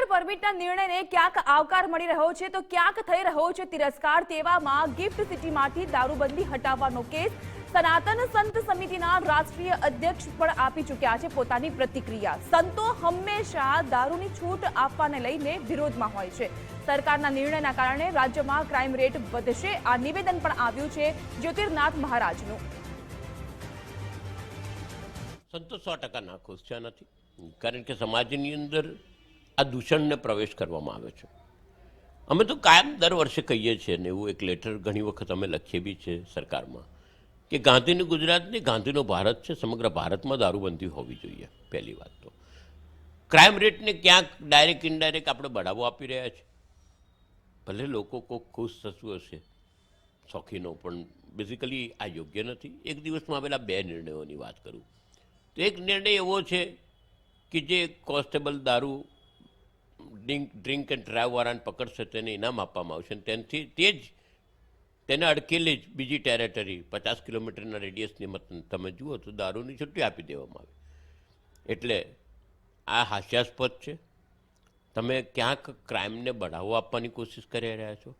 વગર પરમિટના નિર્ણયને ક્યાંક આવકાર મળી રહ્યો છે, તો ક્યાંક થઈ રહ્યો છે તિરસ્કાર તેવામાં ગિફ્ટ સિટીમાંથી દારૂબંધી હટાવવાનો કેસ સનાતન સંત સમિતિના રાષ્ટ્રીય અધ્યક્ષ પણ આપી ચૂક્યા છે પોતાની પ્રતિક્રિયા. સંતો હંમેશા દારૂની છૂટ આપવાને લઈને વિરોધમાં હોય છે. સરકારના નિર્ણયના કારણે રાજ્યમાં ક્રાઇમ રેટ વધશે, આ નિવેદન પણ આવ્યું છે જ્યોતિર્નાથ મહારાજનું. સંતો સો ટકા નાખુશ છે નથી કારણ કે સમાજની અંદર આ દૂષણને પ્રવેશ કરવામાં આવે છે. અમે તો કાયમ દર વર્ષે કહીએ છીએ ને એવું એક લેટર ઘણી વખત અમે લખીએ બી છે સરકારમાં કે ગાંધીનું ગુજરાત ને ગાંધીનો ભારત છે, સમગ્ર ભારતમાં દારૂબંધી હોવી જોઈએ. પહેલી વાત તો. ક્રાઇમ રેટને ક્યાંક ડાયરેક્ટ ઇનડાયરેક્ટ આપણે બઢાવો આપી રહ્યા છે. ભલે લોકો કોઈક ખુશ થતું હશે, શોખીનો, પણ બેઝિકલી આ યોગ્ય નથી. એક દિવસમાં આવેલા બે નિર્ણયોની વાત કરું. તો એક નિર્ણય એવો છે કે જે કોન્સ્ટેબલ દારૂ ડ્રિંક ડ્રિંક એન્ડ ડ્રાઈવવાળાને પકડશે તેને ઇનામ આપવામાં આવશે. અને તેનાથી, તે જ, તેને અડકેલી જ બીજી ટેરેટરી પચાસ કિલોમીટરના રેડિયસની મત તમે જુઓ તો દારૂની છુટ્ટી આપી દેવામાં આવે. એટલે આ હાસ્યાસ્પદ છે. તમે ક્યાંક ક્રાઇમને બઢાવો આપવાની કોશિશ કરી રહ્યા છો?